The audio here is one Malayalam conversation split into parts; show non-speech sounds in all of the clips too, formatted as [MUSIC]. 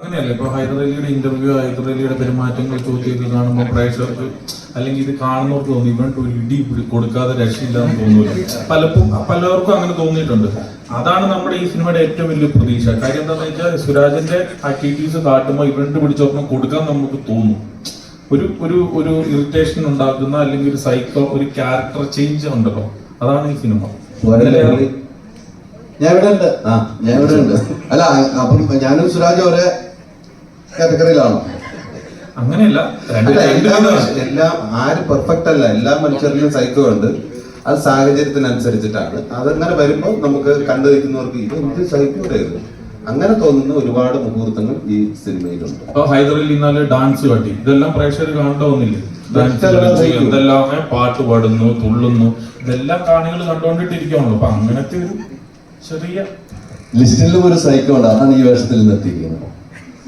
അങ്ങനെയല്ല? ഇപ്പൊ ഹൈദരലിയുടെ ഇന്റർവ്യൂ ഹൈദരലിയുടെ പെരുമാറ്റങ്ങൾ ചോദ്യം കാണുമ്പോൾ പ്രേക്ഷകർക്ക് അല്ലെങ്കിൽ ഇത് കാണുന്നവർക്ക് തോന്നി ഇവൻ ഒരു ഇടി കൊടുക്കാതെ രക്ഷയില്ലാന്ന് തോന്നുന്നു പലപ്പോഴും പലർക്കും അങ്ങനെ തോന്നിയിട്ടുണ്ട്. അതാണ് നമ്മുടെ ഈ സിനിമയുടെ ഏറ്റവും വലിയ പ്രതീക്ഷ. കാര്യം എന്താണെന്ന് വെച്ചാൽ സുരാജിന്റെ ആക്ടിവിറ്റീസ് കാട്ടുമ്പോൾ ഇവന്റ് പിടിച്ചൊപ്പം കൊടുക്കാൻ നമുക്ക് തോന്നും. ഒരു ഒരു ഒരു ഇറിറ്റേഷൻ ഉണ്ടാക്കുന്ന അല്ലെങ്കിൽ ഒരു സൈക്കോ ഒരു ക്യാരക്ടർ ചേഞ്ച് ഉണ്ടല്ലോ. അതാണ് ഈ സിനിമ. ഞാൻ ഇവിടെ ഉണ്ട്. ആ ഞാൻ ഇവിടെ ഉണ്ട്. [LAUGHS] അല്ല അപ്പം ഞാനും സുരാജ് ഒരേ കാറ്റഗറിയിലാണോ അങ്ങനെയല്ല എല്ലാ ആരും പെർഫെക്റ്റ് അല്ല എല്ലാ മനുഷ്യരിലും സൈക്കോ ഉണ്ട്. അത് സാഹചര്യത്തിനനുസരിച്ചിട്ടാണ്. അതങ്ങനെ വരുമ്പോൾ നമുക്ക് കണ്ടു നിൽക്കുന്നവർക്ക് ഇത് എന്ത് സൈക്കോയായിരുന്നു അങ്ങനെ തോന്നുന്ന ഒരുപാട് മുഹൂർത്തങ്ങൾ ഈ സിനിമയിലുണ്ട്. അപ്പൊ ഹൈദറിൽ ഇന്നാൽ ഡാൻസ് കാട്ടി ഇതെല്ലാം പ്രേക്ഷകർ കാണണമെന്നില്ലേ ഡാൻസ് ഇതെല്ലാം പാട്ട് പാടുന്നു തുള്ളുന്നു ഇതെല്ലാം കാണികൾ കണ്ടുകൊണ്ടിട്ടിരിക്കുകയാണല്ലോ അപ്പൊ അങ്ങനത്തെ ഒരു ചെറിയ ലിസ്റ്റിലും ഒരു സൈക്കോ ഉണ്ട്. അതാണ് ഈ വേഷത്തിൽ നിന്ന് എത്തിക്കുന്നത്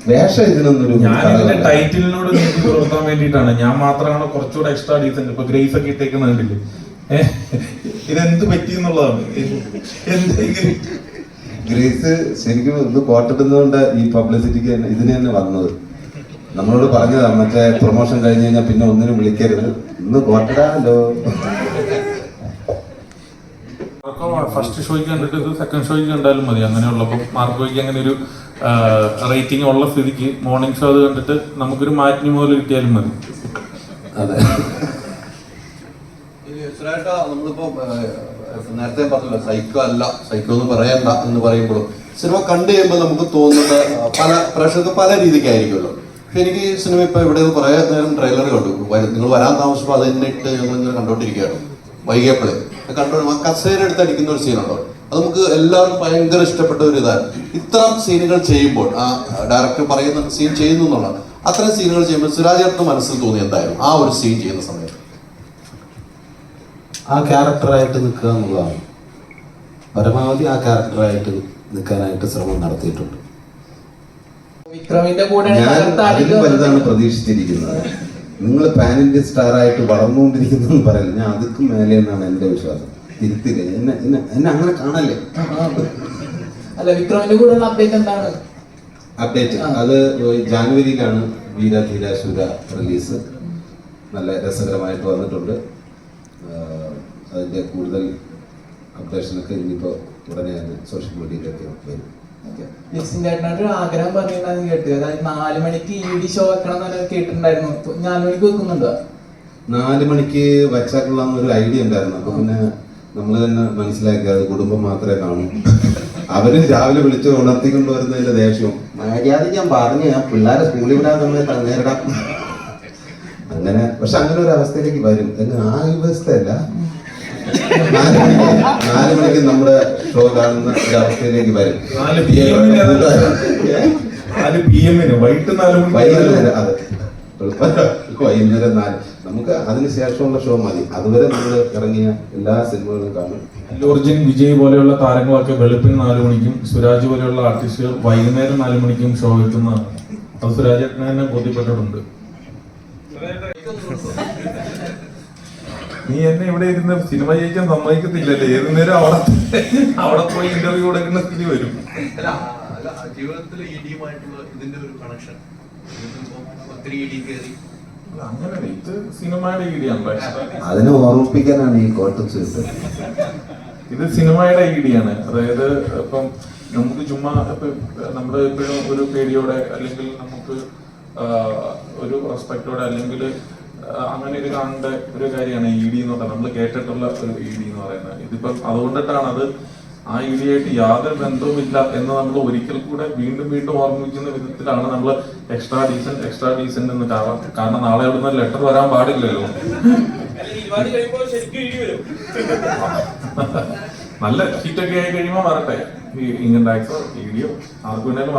വേഷം ഇതിനൊന്നൊരു ഞാൻ ഇതിന്റെ. ടൈറ്റിലിനോട് നീതി പുലർത്താൻ വേണ്ടിയിട്ടാണ്. ഞാൻ മാത്രമാണ് കുറച്ചുകൂടെ എക്സ്ട്രാ ഡീസന്റ് ഇപ്പൊ ഗ്രേസ് ഒക്കെ ഇട്ടേക്കുന്ന കണ്ടില്ലേ ഏഹ് ഇതെന്ത് പറ്റി എന്നുള്ളതാണ്. ഗ്രേസ് ശരിക്കും ഇത് കോട്ടിടുന്നതുകൊണ്ട് ഈ പബ്ലിസിറ്റിക്ക് തന്നെ ഇതിന് തന്നെ വന്നത്. നമ്മളോട് പറഞ്ഞതാണ് മറ്റേ പ്രൊമോഷൻ കഴിഞ്ഞ് കഴിഞ്ഞാൽ പിന്നെ ഒന്നിനും വിളിക്കരുത്. ഇന്ന് കോട്ടിടാലോ ഫസ്റ്റ് ഷോയ്ക്ക് കണ്ടിട്ട് ഇത് സെക്കൻഡ് ഷോയ്ക്ക് കണ്ടാലും മതി. അങ്ങനെയുള്ളപ്പോൾ മാർക്കോയ്ക്ക് അങ്ങനെ ഒരു റേറ്റിംഗ് ഉള്ള സ്ഥിതിക്ക് മോർണിംഗ് ഷോ അത് കണ്ടിട്ട് നമുക്കൊരു മാറ്റിന് പോലെ കിട്ടിയാലും മതി. അതെ. നമ്മളിപ്പോ നേരത്തെ പറഞ്ഞല്ലോ സൈക്കോ അല്ല സൈക്കോ എന്ന് പറയണ്ട എന്ന് പറയുമ്പോഴും സിനിമ കണ്ടു കഴിയുമ്പോൾ നമുക്ക് തോന്നുന്നത് പല പ്രേക്ഷകർക്ക് പല രീതിക്കായിരിക്കുമല്ലോ. പക്ഷെ എനിക്ക് ഈ സിനിമ ഇപ്പൊ ഇവിടെ പറയാൻ നേരം ട്രെയിലർ കണ്ടു. നിങ്ങൾ വരാൻ താമസിച്ചപ്പോൾ അത് എന്നിട്ട് ഇട്ട് ഞങ്ങൾ ഇങ്ങനെ കണ്ടോണ്ടിരിക്കുകയാണ്. വൈകിയപ്പോഴേ. കണ്ടോ ആ കസേര എടുത്ത് അടിക്കുന്ന ഒരു സീനുണ്ടോ അത് നമുക്ക് എല്ലാവർക്കും ഭയങ്കര ഇഷ്ടപ്പെട്ട ഒരു ഇതാണ്. ഇത്തരം സീനുകൾ ചെയ്യുമ്പോൾ ആ ഡയറക്ടർ പറയുന്ന സീൻ ചെയ്യുന്നു എന്നുള്ളതാണ്. അത്തരം സീനുകൾ ചെയ്യുമ്പോൾ സുരാജേട്ടന് മനസ്സിൽ തോന്നി എന്തായാലും ആ ഒരു സീൻ ചെയ്യുന്ന സമയത്ത്. ആ ക്യാരക്ടറായിട്ട് നിൽക്കുക എന്നുള്ളതാണ്. പരമാവധി ആ ക്യാരക്ടറായിട്ട് നിൽക്കാനായിട്ട് ശ്രമം നടത്തിയിട്ടുണ്ട്. വിക്രമിന്റെ കൂടെ ഞാൻ അതിലും വലുതാണ് പ്രതീക്ഷിച്ചിരിക്കുന്നത്. നിങ്ങൾ പാൻ ഇന്ത്യ സ്റ്റാർ ആയിട്ട് വളർന്നുകൊണ്ടിരിക്കുന്നു പറയില്ല? ഞാൻ അതുക്കും മേലെ എന്നാണ് എന്റെ വിശ്വാസം. തിരുത്തില്ല? എന്നെ എന്നെ എന്നെ അങ്ങനെ കാണല്ലേ? അല്ല വിക്രമിന്റെ കൂടെയുള്ള അപ്ഡേറ്റ് എന്താണ്? അപ്ഡേറ്റ് അത് ജാനുവരിയിലാണ് വീര ശൂര റിലീസ് നല്ല രസകരമായിട്ട് വന്നിട്ടുണ്ട്. അതിന്റെ കൂടുതൽ അപ്ഡേഷനൊക്കെ ഇനിയിപ്പോൾ ഉടനെ സോഷ്യൽ മീഡിയയിലൊക്കെ വരും. ഒരു ആഗ്രഹം പറഞ്ഞു കേട്ടു. അതായത് നാല് മണിക്ക് ഇ ഡി ഷോ വെക്കണം കേട്ടിട്ടുണ്ടായിരുന്നു. നാല് മണിക്ക് വെക്കുന്നുണ്ടോ? നാല് മണിക്ക് വച്ചാക്കുള്ള ഒരു ഐഡിയ ഉണ്ടായിരുന്നു. അപ്പൊ പിന്നെ നമ്മൾ തന്നെ മനസ്സിലാക്കി അത് കുടുംബം മാത്രമേ കാണൂ. അവർ രാവിലെ വിളിച്ച് ഉണർത്തിക്കൊണ്ട് വരുന്നതിന്റെ ദേഷ്യവും മര്യാദ ഞാൻ പറഞ്ഞു. ഞാൻ പിള്ളേരെ സ്കൂളിൽ വിടാൻ നമ്മൾ നേരിടാം അങ്ങനെ പക്ഷെ അങ്ങനെ ഒരു അവസ്ഥയിലേക്ക് വരും. എന്ന് ആ വ്യവസ്ഥയല്ല നാല് മണിക്ക് നാല് മണിക്ക് നമ്മുടെ ഷോ കാണുന്ന ഒരു അവസ്ഥയിലേക്ക് വരും. നാല് പി എമ്മിന് നാല് പി എമ്മിന് വൈകിട്ട് നാല് മണി വൈകുന്നേരം അതെ. വൈകുന്നേരം നാല്. നമുക്ക് അതിന് ശേഷമുള്ള ഷോ മതി. അതുവരെ നമ്മൾ ഇറങ്ങിയ എല്ലാ സിനിമകളും കാണും. ഒറിജിൻ വിജയ് പോലെയുള്ള താരങ്ങളൊക്കെ വെളുപ്പിന് നാല് മണിക്കും സുരാജ് പോലെയുള്ള ആർട്ടിസ്റ്റുകൾ വൈകുന്നേരം നാല് മണിക്കും ഷോ എത്തുന്നതാണ്. അത് സുരാജ് അജ്ഞാനെ തന്നെ ബോധ്യപ്പെട്ടിട്ടുണ്ട്. നീ എന്നെ ഇവിടെ ഇരുന്ന് സിനിമ ജയിക്കാൻ സമ്മതിക്കത്തില്ലല്ലേ? ഏത് നേരം അവിടെ അവിടെ പോയി ഇന്റർവ്യൂ കൊടുക്കുന്ന സ്ഥിതി വരും. അല്ല അല്ല ജീവിതത്തിൽ ഇടിയുമായിട്ടുള്ള ഇതിന്റെ ഒരു കണക്ഷൻ ഒത്തിരി ഇടി കയറി. അങ്ങനെ ഇത് സിനിമയുടെ ഈടിയാണല്ലോ അതിനെ ഓർമ്മിപ്പിക്കാനാണ് ഈ കോട്ടം ചെയ്തത്. ഇത് സിനിമയുടെ ഐഡിയാണ് അതായത് ഇപ്പം നമുക്ക് ചുമ്മാ നമ്മൾ നമ്മുടെ ഇപ്പോഴും ഒരു പേടിയോടെ അല്ലെങ്കിൽ നമുക്ക് ഒരു റെസ്പെക്റ്റോടെ അല്ലെങ്കിൽ അങ്ങനെ ഒരു കാണേണ്ട ഒരു കാര്യമാണ് ഇ ഡി എന്ന് പറയുന്നത് നമ്മൾ കേട്ടിട്ടുള്ള ഒരു ഇ ഡി എന്ന് പറയുന്നത്. ഇതിപ്പം അതുകൊണ്ടിട്ടാണ് അത് ആ ഇ ഡി ആയിട്ട് യാതൊരു ബന്ധവുമില്ല എന്ന് നമ്മൾ ഒരിക്കൽ കൂടെ വീണ്ടും വീണ്ടും ഓർമ്മിക്കുന്ന വിധത്തിലാണ് നമ്മൾ എക്സ്ട്രാ ഡീസന്റ് എക്സ്ട്രാ ഡീസന്റ് എന്ന് കാരണം. കാരണം നാളെ അവിടുന്ന് ലെറ്റർ വരാൻ പാടില്ലല്ലോ. നല്ല ഹീറ്റൊക്കെ ആയി കഴിയുമ്പോൾ വരട്ടെ ഈ ഇൻകം ടാക്സോ ഇ ഡിയോ ആർക്ക് വേണേലും